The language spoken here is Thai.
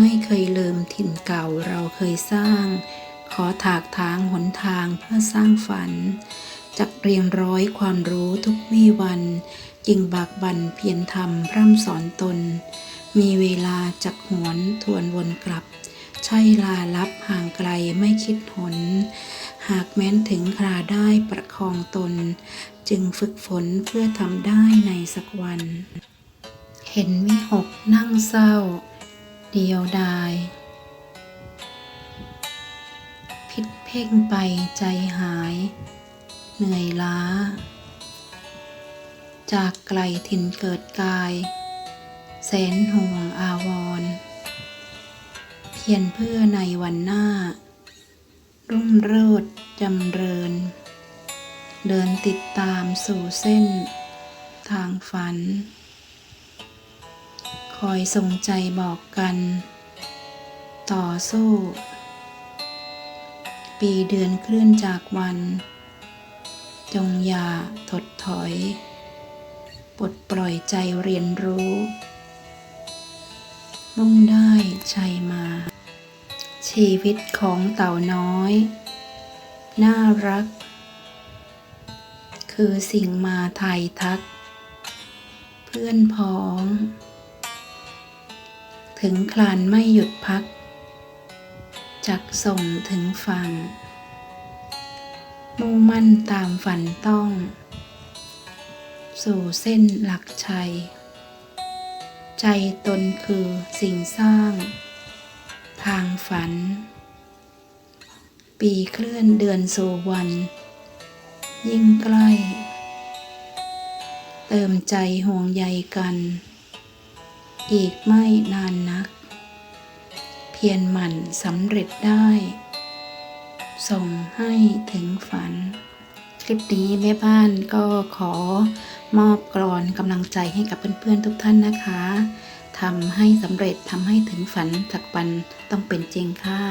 ไม่เคยลืมถิ่นเก่าเราเคยสร้าง ขอถากทางหนทางเพื่อสร้างฝัน จักเรียงร้อยความรู้ทุกวี่วัน จึงบากบั่นเพียรทำพร่ำสอนตน มีเวลาจักหวนทวนวนกลับ ใช่ลาลับห่างไกลไม่คิดหน หากแม้นถึงคราได้ประคองตน จึงฝึกฝนเพื่อทำได้ในสักวัน เห็นวิหกนั่งเศร้า เดียวดาย พิษเพ่งไปใจหาย เหนื่อยล้า จากไกลถิ่นเกิดกาย แสนห่วงอาวรณ์เพียรเพื่อในวันหน้า รุ่งโรดจำเริญ เดินติดตามสู่เส้น ทางฝัน คอยส่งใจบอกกัน ต่อสู้ ปีเดือนเคลื่อนจากวัน จงอย่าถดถอย ปลดปล่อยใจเรียนรู้มุ่งได้ชัยมา ชีวิตของเต่าน้อย น่ารัก คือสิ่งมาไทยทัก เพื่อนพ้อง ถึงคลานไม่หยุดพัก จักส่งถึงฝั่ง มุ่งมั่นตามฝันต้อง สู่เส้นหลักชัย ใจตนคือสิ่งสร้าง ทางฝัน ปีเคลื่อนเดือนสู่วัน ยิ่งใกล้ เติมใจห่วงใยกัน อีกไม่นานนัก เพียรหมั่นสำเร็จได้ ส่งให้ถึงฝัน คลิปนี้แม่บ้านก็ขอมอบกรอนกำลังใจให้กับเพื่อนๆทุกท่านนะคะทำให้สำเร็จทำให้ถึงฝันสักวันต้องเป็นจริงค่ะ